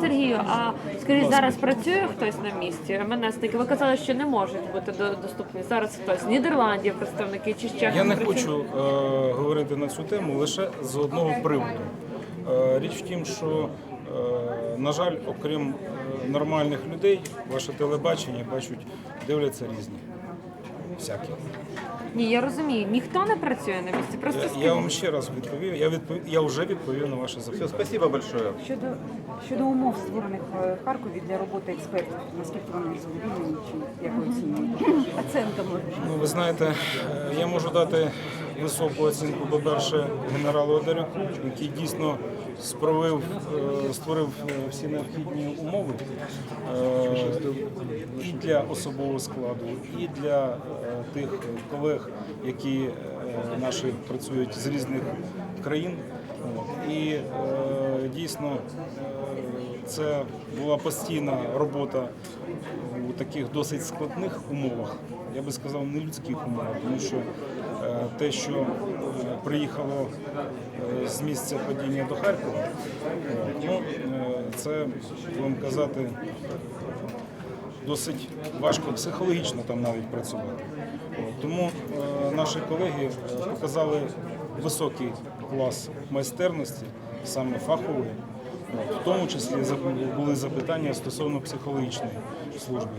Сергію, а скажіть, зараз працює хтось на місці? МНСники, ви казали, що не можуть бути до- доступні. Зараз хтось з Нідерландів, представники чи ще Я не хочу е, говорити на цю тему лише з одного приводу. Е, річ в тім, що, е, на жаль, окрім е, нормальних людей, ваше телебачення бачать, дивляться різні. Всякі. Ні, я розумію, ніхто не працює на місці. Просто Я, я скажіть. вам ще раз відповів. Я відповів, я вже відповів на ваше Все, запитання. спасибо большое. Щодо щодо умов створених е, в Харкові для роботи експертів, наскільки вони задовільні чи як ви оцінюєте? Оценка. Ну, ви знаєте, е, я можу дати високу оцінку, по-перше, генералу Одарюку, який дійсно справив, е, створив е, всі необхідні умови е, для особового складу, і для е, тих колег, які е, наші працюють з різних країн. І е, дійсно це була постійна робота у таких досить складних умовах, я би сказав, не людських умовах, тому що те, що приїхало з місця падіння до Харкова, ну, це, будемо казати, досить важко психологічно там навіть працювати. Тому е, наші колеги е, показали високий клас майстерності, саме фахової. В тому числі були запитання стосовно психологічної служби.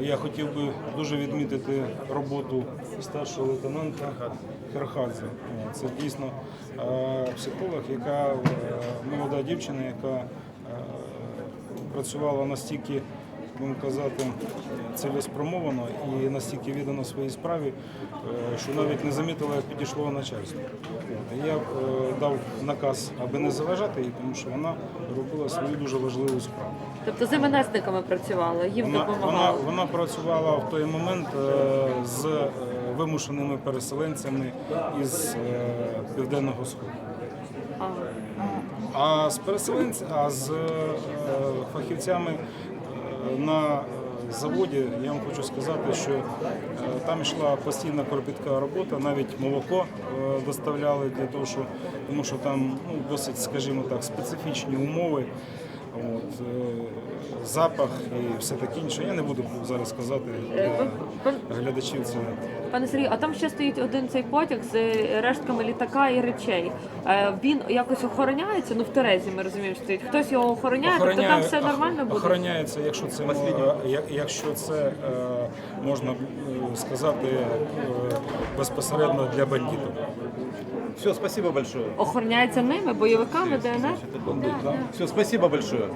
Е, Я хотів би дуже відмітити роботу старшого лейтенанта Херхадзе. Це дійсно психолог, яка молода дівчина, яка працювала настільки, будемо казати, цілеспрямовано і настільки віддано своїй справі, е, що навіть не замітила, як підійшло начальство. Я е, дав наказ, аби не заважати їй, тому що вона робила свою дуже важливу справу. Тобто з МНСниками працювали, їм Вона, вона, вона працювала в той момент е, з вимушеними переселенцями із південного сходу. А. З переселенцями, а з фахівцями на заводі я вам хочу сказати, що е, там йшла постійна кропітка робота, навіть молоко е, доставляли для того, що тому що там ну, досить, скажімо так, специфічні умови. От, е, запах і все таке інше. Я не буду зараз сказати Е, для глядачів. Це Пане Сергію, а там ще стоїть один цей потяг з рештками літака і речей. Е, Він якось охороняється. Ну в Терезі ми розуміємо, що стоїть. Хтось його охороняє, тобто там все нормально буде. Охороняється, якщо це мо- я- якщо це е, можна е, сказати е, безпосередньо для бандитів. Все, спасибо большое. Охороняється ними, бойовиками ДНР. Все, спасибо большое.